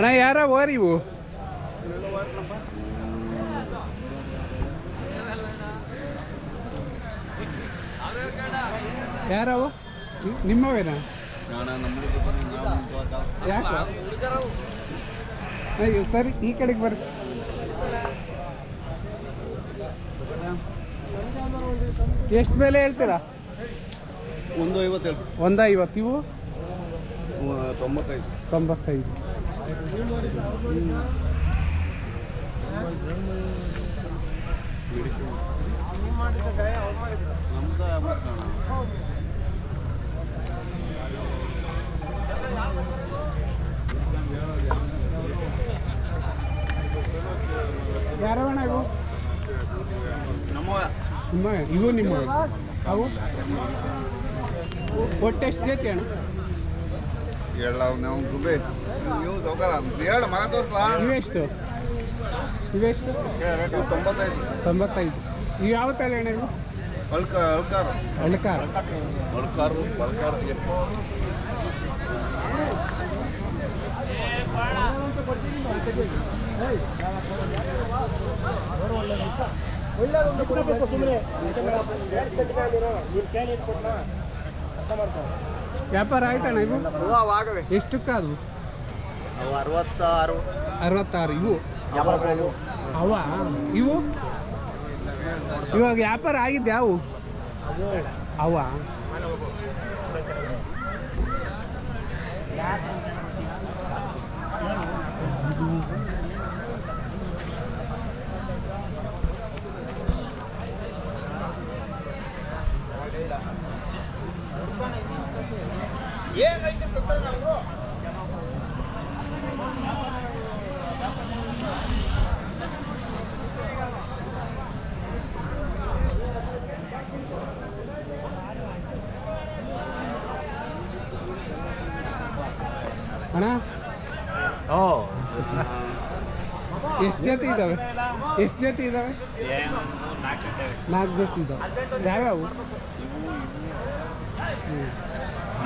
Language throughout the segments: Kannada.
ಅಣ್ಣ ಯಾರ ಓರಿ ಇವು? ಯಾರವು? ನಿಮ್ಮವೇನಾ? ಯಾಕೆ? ಅಯ್ಯೋ ಸರಿ ಈ ಕಡೆಗೆ ಬರ್ರಿ. ಎಷ್ಟು ಬೆಲೆ ಹೇಳ್ತೀರಾ? ಒಂದು ಐವತ್ತು ಒಂದು ಐವತ್ತು ಇವು? ತೊಂಬತ್ತೈದು. ತೊಂಬತ್ತೈದು. ಇವು? ನಮ್ಮ ಇವು ನಿಮ್ಮ ಅವು? ಒಟ್ಟು ಎಷ್ಟು ಜೊತೆ ಅಣ್ಣ? ಹೇಳ ನಾವು ದುಬೈ ನೀವು ಸೌಕರ ಹೇಳ ಮಗ ತೋರ್ಸ್ಲಾ? ಇವೆಷ್ಟು ಇವೆಷ್ಟು ಇವು ತೊಂಬತ್ತೈದು. ತೊಂಬತ್ತೈದು. ಇವು ಯಾವ ತಲೆ ಅಣ್ಣ ಇವು ಅಳ್ಕ ಅಳ್ಕಾರ. ಅಳ್ಕಾರ. ಅಳ್ಕಾರು ಬಳ್ಕಾರ ವ್ಯಾಪಾರ ಆಯ್ತಾ ಇವು ಆಗವೆ ಎಷ್ಟಕ್ಕೆ ಅದು? ಅವು ಅರವತ್ತಾರು. ಅರವತ್ತಾರು ಇವು? ಅವ? ಇವು? ಇವಾಗ ವ್ಯಾಪಾರ ಆಗಿದ್ದೆ ಅವು? ಅವ. ಅಣ್ಣ ಓ. ಎಷ್ಟು ಜೊತೆ ಇದ್ದಾವೆ ಎಷ್ಟು ಜೊತೆ ಇದ್ದಾವೆ ನಾಲ್ಕು ಜೊತೆ. ಇದ್ದಾವೆ ಯಾವ್ಯಾವು.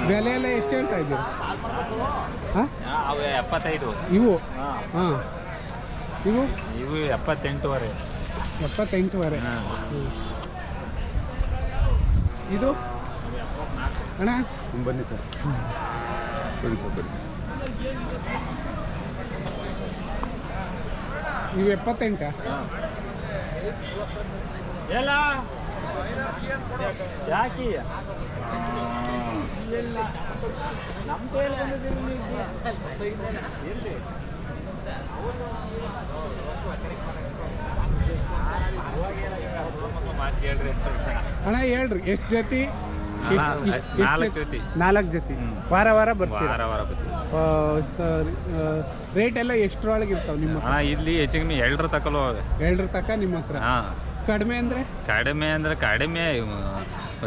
ಬೆಲೆ ಎಲ್ಲ ಎಷ್ಟು ಹೇಳ್ತಾ ಇದ್ದೀರಿ? ಹಾಂ? ಅವು ಎಪ್ಪತ್ತೈದು. ಇವು? ಹಾಂ. ಇವು? ಇವು ಎಪ್ಪತ್ತೆಂಟುವರೆ. ಎಪ್ಪತ್ತೆಂಟುವರೆ. ಇದು? ಅಣ್ಣ? ಬನ್ನಿ ಸರ್. ಬನ್ನಿ ಸರ್ ಬನ್ನಿ. ಇವು ಎಪ್ಪತ್ತೆಂಟ? ಎಲ್ಲ? ಯಾಕೆ? ಅಣ್ಣ ಹೇಳ್ರಿ ಎಷ್ಟು ಜೊತೆ? ನಾಲ್ಕು ಜೊತೆ. ನಾಲ್ಕು ಜೊತೆ. ವಾರ ವಾರ ಬರ್ತೀವಿ ವಾರ ವಾರ ಬರ್ತೀವಿ. ರೇಟ್ ಎಲ್ಲ ಎಷ್ಟರೊಳಗೆ ಇರ್ತಾವೆ ನಿಮ್ಮ ಹತ್ರ? ಇಲ್ಲಿ ಹೆಚ್ಚು ಕಮ್ಮಿ ಎರಡರ ತಕಲು ಎರಡರ ತಕ ನಿಮ್ಮ ಹತ್ರ? ಹಾಂ. ಕಡಿಮೆ ಅಂದರೆ? ಕಡಿಮೆ ಅಂದ್ರೆ ಕಡಿಮೆ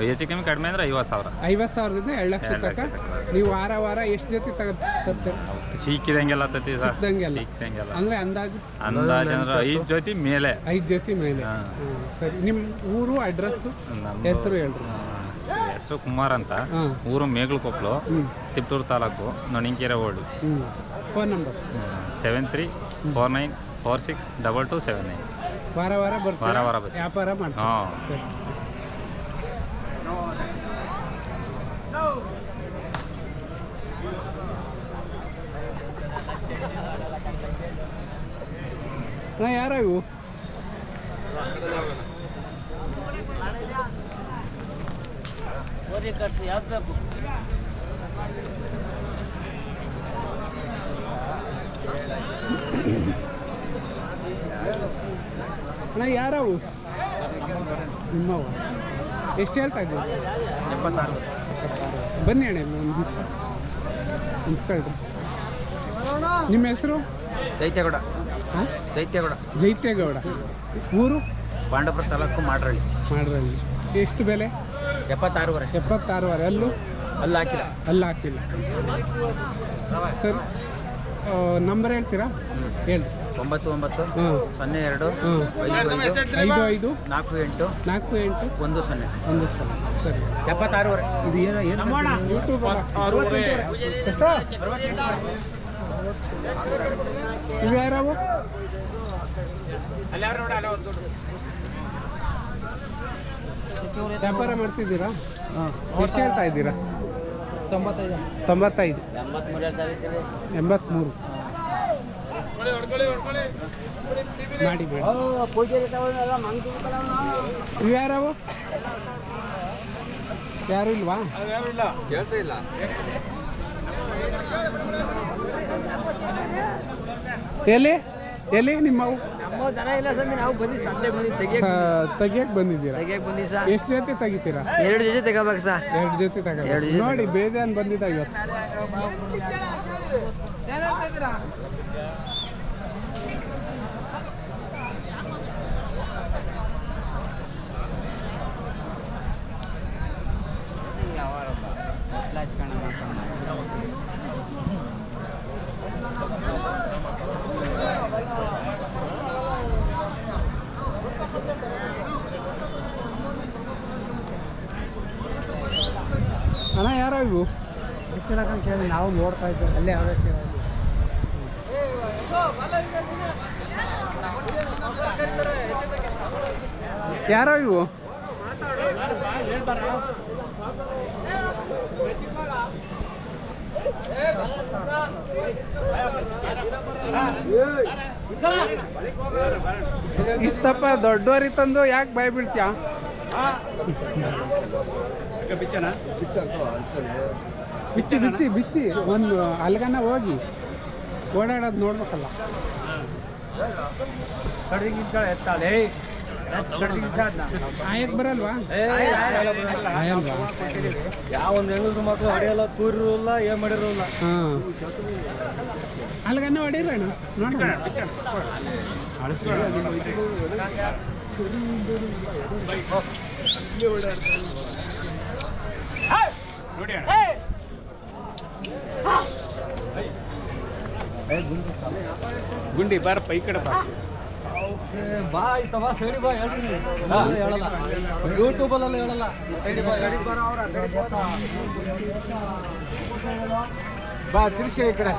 ಹೆಚ್ಚು ಕಮ್ಮಿ ಕಡಿಮೆ ಅಂದ್ರೆ ಐವತ್ತು ಸಾವಿರ. ಐವತ್ತು ಸಾವಿರದಿಂದ ಎರಡು ಲಕ್ಷ ತಕ ಲಕ್ಷ ತನಕ. ನೀವು ವಾರ ವಾರ ಎಷ್ಟು ಜೊತೆ ತಗ ತರ್ತೀರ? ಚೀಕಿದಂಗೆಲ್ಲ ತತ್ತಿ ಸರ್. ಸಿಕ್ಕಿದಂಗೆಲ್ಲ. ಅಂದ್ರೆ ಅಂದರೆ ಅಂದಾಜು? ಅಂದಾಜು ಅಂದ್ರೆ ಐದು ಜೊತೆ ಮೇಲೆ. ಐದು ಜೊತೆ ಮೇಲೆ. ಹಾ. ಹ್ಮ್, ಸರಿ. ನಿಮ್ಮ ಊರು ಅಡ್ರೆಸ್ಸು? ಹೆಸರು ಹೇಳ್ರಿ. ಹೆಸರು ಕುಮಾರ್ ಅಂತ ಊರು ಮೇಗ್ಲುಕೊಪ್ಲು ಹ್ಞೂ Tiptur taluk Nonikere old. Phone number seven three four nine four six double two seven nine ವಾರ ವಾರ ಬರ್ತಾರೆ? ವಾರ ವಾರ ಬರ್ತೀವಿ. ವ್ಯಾಪಾರ ಮಾಡ್ತೀರಾ? ಹಾಂ. ಸರಿ. ಅಣ್ಣ ಇವು ಅಣ್ಣ ಯಾರವು? ನಿಮ್ಮವ ಎಷ್ಟು ಹೇಳ್ತಾ ಇದ್ದೀವಿ ಎಪ್ಪತ್ತಾರು. ಬನ್ನಿ ಅಣ್ಣ ನಿಂತ್ಕೊಳ್ರಿ ನಿಮ್ಮ ಹೆಸರು? ದೈತ್ಯಗೌಡ ಹಾಂ ದೈತ್ಯಗೌಡ ಜೈತ್ಯಗೌಡ ಊರು? ಪಾಂಡವಪುರ ತಾಲೂಕು ಮಾಡ್ರಳ್ಳಿ. ಮಾಡ್ರಲ್ಲಿ ಎಷ್ಟು ಬೆಲೆ? ಎಪ್ಪತ್ತಾರೂವರೆ. ಎಪ್ಪತ್ತಾರೂವರೆ. ಅಲ್ಲೂ? ಅಲ್ಲಿ ಹಾಕಿಲ್ಲ ಅಲ್ಲಿ ಹಾಕಿಲ್ಲ ಸರ್ ನಂಬರ್ ಹೇಳ್ತೀರಾ ಹೇಳಿ ಒಂಬತ್ತು ಒಂಬತ್ತು ಸೊನ್ನೆ ಎರಡು ಹಾಂ ಐದು ಐದು ಐದು ಐದು. ನಾಲ್ಕು ಎಂಟು ನಾಲ್ಕು ಎಂಟು. ಒಂದು ಸೊನ್ನೆ. ಒಂದು ಸೊನ್ನೆ. ಸರಿ. ಎಪ್ಪತ್ತಾರೂವರೆ. ಇದು ಏನು ಏನು? ಯೂಟ್ಯೂಬ್ ಇವು ಯಾರವು ವ್ಯಾಪಾರ ಮಾಡ್ತಿದ್ದೀರಾ? ಎಷ್ಟು ಹೇಳ್ತಾ ಇದ್ದೀರಾ? ತೊಂಬತ್ತೈದು. ತೊಂಬತ್ತೈದು. ಎಂಬತ್ಮೂರು ಎಂಬತ್ತ್ಮೂರು ಮಾಡಿ ಇವು ಯಾರವು ಯಾರು ಇಲ್ವಾ? ಇಲ್ಲ. ಎಲ್ಲಿ? ಎಲ್ಲಿ ನಿಮ್ಮವು ನಮ್ಮ ದನ ಇಲ್ಲ ಸ್ವಾಮಿ ನಾವು ಬಂದಿ ಸಂತೆ ಬಂದಿ ತೆಗಿಯಕ್ ತೆಗಿಯಕ್ಕೆ ಬಂದಿದ್ದೀರಾ? ತೆಗಿಯಕ್ ಬಂದಿ ಸಾ. ಎಷ್ಟು ಜೊತೆ ತೆಗಿತೀರಾ? ಎರಡು ಜೊತೆ ತೆಗೋಬೇಕು ಸರ್ ಎರಡು ಜೊತೆ ತಗೋಬೇಕು. ನೋಡಿ ಬೇಜಾನ್ ಬಂದಿದ್ದ ಇವತ್ತು ಅಣ್ಣ ಯಾರೋ ಇವು ಕೇಳಿ ನಾವು ನೋಡ್ತಾ ಇದ್ದೇವೆ ಅಲ್ಲೇ ಅವ್ರ ಯಾರೋ ಇವು? ಇಷ್ಟಪ್ಪ ದೊಡ್ಡವರಿ ತಂದು ಯಾಕೆ ಭಯ ಬೀಳ್ತೀಯ ಬಿಚ್ಚಿ ಬಿಚ್ಚಿ ಬಿಚ್ಚಿ. ಒಂದು ಅಲ್ಗನ ಹೋಗಿ ಓಡಾಡೋದು ನೋಡ್ಬೇಕಲ್ಲ. ಆಯಕ್ ಬರಲ್ವಾ? ಆಯಲ್ವಾ? ಯಾವ ಒಂದು ಹೆಂಗಸ್ರು ಮಕ್ಕಳು ಹೊಡೆಯಲ್ಲ ತೂರಿರಲ್ಲ ಏನ್ ಮಾಡಿರಲ್ಲ. ಅಲ್ಗನ್ನ ಹೊಡೀರಣ್ಣ ನೋಡೋಣ ಗುಂಡಿ ಬಾರಪ್ಪ ಈ ಕಡೆ ಬಾ. ಬಾ ಇತ್ತವ ಸೈಡಿ ಬಾ ಹೇಳ್ತೀನಿ. ಹೇಳಲ್ಲ. ಯೂಟ್ಯೂಬ್ ಅಲ್ಲ ಹೇಳಲ್ಲ. ಈ ಸೈಡಿ ಬಾ ಬಾ ತಿರ್ಸಿ ಈ ಕಡೆ.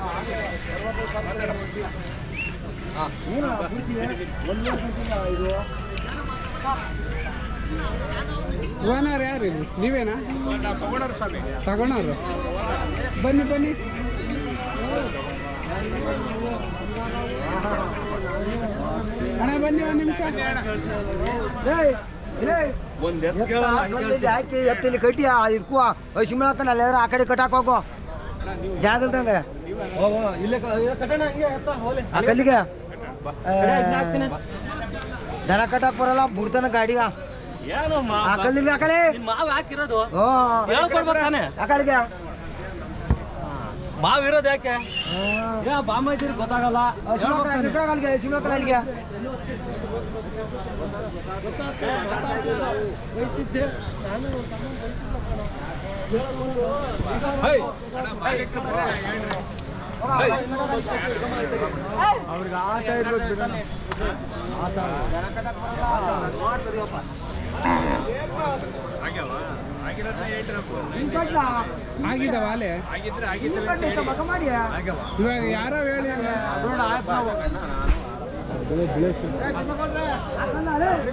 ಓನರ್ ಯಾರು ನೀವೇನಾ? ತಗೊಂಡವ್ರು ಬನ್ನಿ ಬನ್ನಿ. ಅಣ್ಣ ಬನ್ನಿ ಒಂದು ನಿಮಿಷ. ಹಾಕಿ ಎತ್ತಿಲಿ ಕಟ್ಟಿ? ಇದಕ್ಕೂ ಶಿಮಳಕ್ಕನ ಅಲ್ಲ ಆ ಕಡೆ ಕಟ್ಟಾಕ ಹೋಗು. ಹಂಗೆ ಆ ಕಲ್ಲಿಗೆ? ದನ. ಕಟ್ಟಾಕ ಬರಲ್ಲ ಬಿಡ್ತಾನ ಗಾಡಿಗ. ಆ ಕಲ್ಲಿಗೆ ಆ ಕಲೆ ಮಾವು ಹಾಕಿರೋದು ಹ್ಞೂ ಹೇಳ್ಕೊಡ್ಬೇಕು ತಾನೆ ಆ ಕಲ್ಲಿಗೆ ಮಾವು ಇರೋದು ಯಾಕೆ ಏ ಬಾಮ ಇದ್ದೀರಿ ಗೊತ್ತಾಗಲ್ಲ ಶಿಮಳಕ್ಕನ ಶಿಮಳಕ್ಕನ ಅಲ್ಲಿಗೆ ಅವ್ರಿಗೆ ಆಟ ಇರ್ಬೇಕು ಬಿಡೋಣ ಆಗಿದ್ದಾವ ಅಲೆ ಇವಾಗ ಯಾರೋ ಹೇಳಿ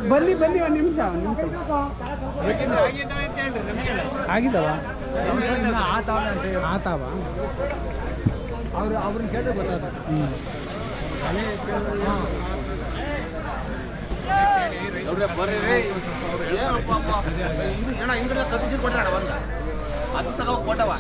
ಬನ್ನಿ ಬನ್ನಿ ಒಂದು ನಿಮಿಷ ಆಗಿದ್ದಾವ? ಆತಾವ? ಅವ್ರು ಅವ್ರನ್ನ ಕೇಳಿದ್ರೆ ಗೊತ್ತಾದ ಹ್ಞೂ ಅಣ್ಣ ಹಿಂದ್ರೆಲ್ಲ ಕತ್ತಿಸಿ ಕೊಟ್ರಣ ಬಂದ ಅದು ತಗೋ ಕೊಟ್ಟವ